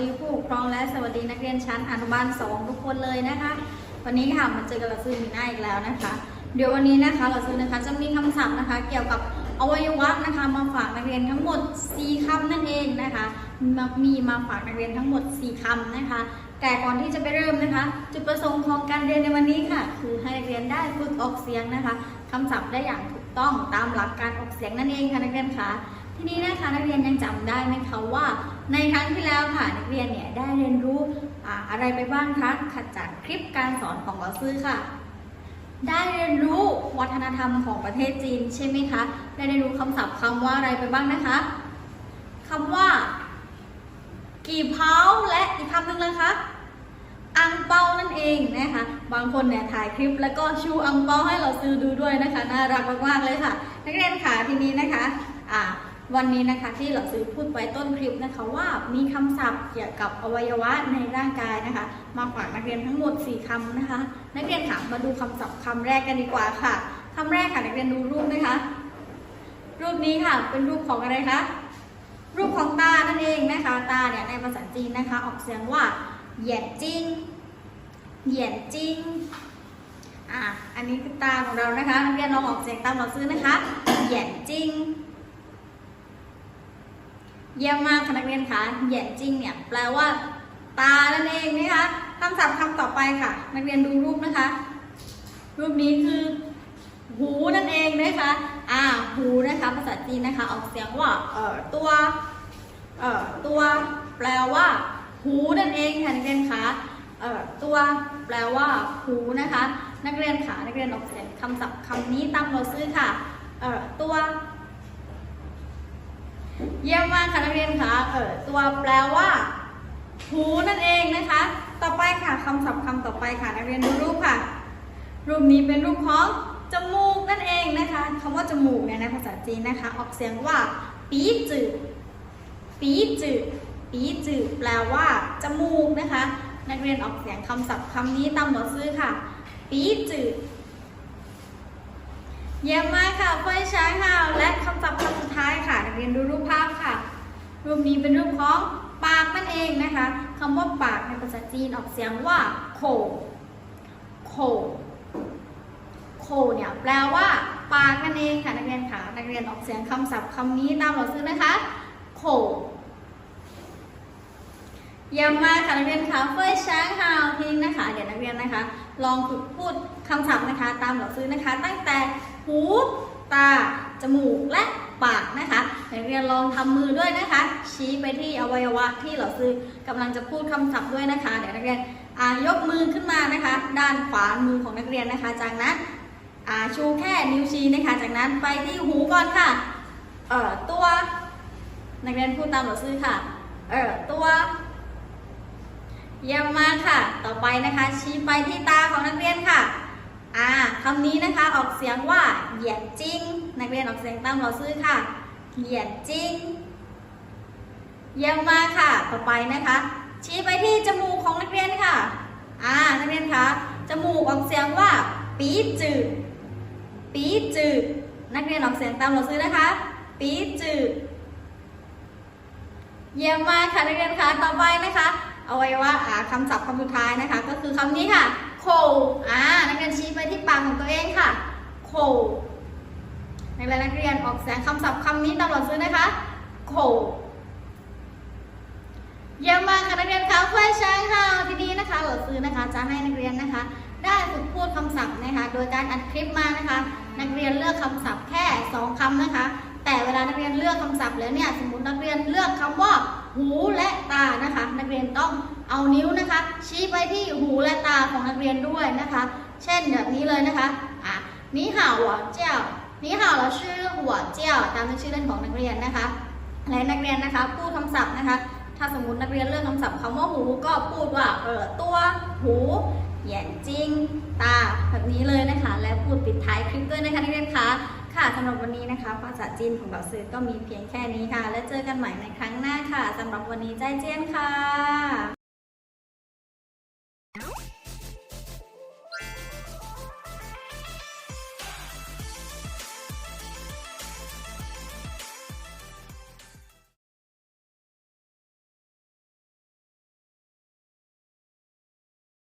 ดีผู้ปกครองและสวัสดีนักเรียนชั้นอนุบาลสองทุกคนเลยนะคะ วันนี้ค่ะมาเจอกับเราซื้อมีหน้าอีกแล้วนะคะ เดี๋ยววันนี้นะคะเราซื้อนะคะจะมีคำศัพท์นะคะ เกี่ยวกับอวัยวะนะคะ มาฝากนักเรียนทั้งหมด 4คำนั่นเองนะคะมามีมาฝากนักเรียนทั้งหมด 4คำนะคะ แต่ก่อนที่จะไปเริ่มนะคะ จุดประสงค์ของการเรียนในวันนี้ค่ะ คือให้นักเรียนได้ฝึกออกเสียงนะคะคำศัพท์ได้อย่างถูกต้องตามหลักการออกเสียงนั่นเองค่ะนักเรียนคะ ทีนี้นะคะนักเรียนยังจำได้ไหมคะว่า ในครั้งที่แล้วค่ะนักเรียนเนี่ยได้เรียนรู้อะไรไปบ้างคะขัดจากคลิปการสอนของเราซื้อค่ะ ได้เรียนรู้วัฒนธรรมของประเทศจีนใช่ไหมคะ ได้เรียนรู้คำศัพท์คำว่าอะไรไปบ้างนะคะคำว่า กี่เผาและอีกคำหนึ่งเลยคะอังเปานั่นเองนะคะ บางคนเนี่ยถ่ายคลิปแล้วก็ชูอังเปาให้เราซื้อดูด้วยนะคะ น่ารักมากๆเลยค่ะ นักเรียนค่ะทีนี้นะคะ อ่า วันนี้นะคะที่เราซื้อพูดไว้ต้นคลิปนะคะว่ามีคำศัพท์เกี่ยวกับอวัยวะในร่างกายนะคะ มาฝากนักเรียนทั้งหมด 4คำนะคะ นักเรียนค่ะมาดูคำศัพท์คำแรกกันดีกว่าค่ะคำแรกค่ะนักเรียนดูรูปนะคะ รูปนี้ค่ะเป็นรูปของอะไรคะรูปของตานั่นเองนะคะ ตาเนี่ยในภาษาจีนนะคะ ออกเสียงว่าเหยียนจิ้งเหยียนจิ้งอะอันนี้คือตาของเรานะคะนักเรียนลองออกเสียงตามเราซื้อนะคะเหยียนจิ้ง เยี่ยมมากค่ะนักเรียนคะเหยียนจิ้งเนี่ยแปลว่า ตานั่นเองนะคะคำศัพท์คำต่อไปค่ะ นักเรียนดูรูปนะคะ รูปนี้คือ หูนั่นเองนะคะอ่าหูนะคะภาษาจีนนะคะ ออกเสียงว่าเอ่อตัวเอ่อตัวแปลว่า หูนั่นเองค่ะนักเรียนคะเอ่อตัวแปลว่า หูนะคะ นักเรียนขานักเรียนออกเสียงคำศัพท์คำนี้ตามเราซื้อค่ะเอ่อตัว เยี่ยมมากค่ะนักเรียนคะเออตัวแปลว่าหูนั่นเองนะคะ ต่อไปค่ะคำศัพท์คำต่อไปค่ะนักเรียนดูรูปค่ะ รูปนี้เป็นรูปของจมูกนั่นเองนะคะคำว่าจมูกเนี่ยในภาษาจีนนะคะ ออกเสียงว่า ปีจืดปีจืดปีจืดแปลว่าจมูกนะคะ นักเรียนออกเสียงคำศัพท์คำนี้ตามหนังสือค่ะ ปีจืด เยี่ยมมากค่ะเฟยช้างค่ะและคำศัพท์คำสุดท้ายค่ะนักเรียนดูรูปภาพค่ะ รูปนี้เป็นรูปของปากนั่นเองนะคะคำว่าปากในภาษาจีนออกเสียงว่าโคโคโคเนี่ยแปลว่าปากนั่นเองค่ะนักเรียนค่ะนักเรียนออกเสียงคำศัพท์คำนี้ตามเราซื้อนะคะโค เยี่ยมมากค่ะนักเรียนคะเฟยช้างฮาวทิงนะคะ เดี๋ยวนักเรียนนะคะ ลองฝึกพูดคำศัพท์นะคะ ตามเราซื้อนะคะ ตั้งแต่หูตา จมูก และปากนะคะนักเรียนลองทำมือด้วยนะคะ ชี้ไปที่อวัยวะที่เราซื้อกำลังจะพูดคำศัพท์ด้วยนะคะ เดี๋ยวนักเรียนยกมือขึ้นมานะคะ ด้านขวามือของนักเรียนนะคะ จากนั้นชูแค่นิ้วชี้นะคะ จากนั้นไปที่หูก่อนค่ะ เอ่อตัว นักเรียนพูดตามหลักซื้อค่ะ เอ่อตัว เยี่ยมมากค่ะ ต่อไปนะคะ ชี้ไปที่ตาของนักเรียนค่ะ อ่าคำนี้นะคะออกเสียงว่า เหยียดจริงนักเรียนออกเสียงตามหลักซื้อค่ะ เหยียดจริงเยี่ยมมากค่ะ ต่อไปนะคะ ชี้ไปที่จมูกของนักเรียนค่ะ อ่า นักเรียนคะ จมูกออกเสียงว่า ปีจืด ปีจืด นักเรียนออกเสียงตามเราซื้อนะคะ ปีจืด เยี่ยมมากค่ะนักเรียนคะ ต่อไปนะคะ อวัยวะอ่าคำศัพท์คำสุดท้ายนะคะ ก็คือคำนี้ค่ะโคอ่านักเรียนชี้ไปที่ปากของตัวเองค่ะโคนักเรียนนักเรียนออกเสียงคำศัพท์คำนี้ตามเราซื้อนะคะโคเยี่ยมมากค่ะนักเรียนคะเพื่อช้างค่ะทีนี้นะคะเราซื้อนะคะจะให้นักเรียนนะคะ ได้ฝึกพูดคำศัพท์นะคะ โดยการอัดคลิปมานะคะ นักเรียนเลือกคำศัพท์แค่สองคำนะคะ แต่เวลานักเรียนเลือกคำศัพท์แล้วเนี่ยสมมตินักเรียนเลือกคำว่า หูและตานะคะ นักเรียนต้องเอานิ้วนะคะ ชี้ไปที่หูและตาของนักเรียนด้วยนะคะ เช่นแบบนี้เลยนะคะอะนี่ห่าวหัวเจ้านี่ห่าวเราชื่อหัวเจ้าตามชื่อเล่นของนักเรียนนะคะและนักเรียนนะคะพูดคำศัพท์นะคะ ถ้าสมมตินักเรียนเลือกคำศัพท์คำว่าหูก็พูดว่าเออตัวหูเหยียนจริง ตาแบบนี้เลยนะคะ และพูดปิดท้ายคลิปด้วยนะคะนักเรียนคะ ค่ะสำหรับวันนี้นะคะภาษาจีนของเราซื้อก็มีเพียงแค่นี้ค่ะ แล้วเจอกันใหม่ในครั้งหน้าค่ะสำหรับวันนี้ใจเจียนค่ะ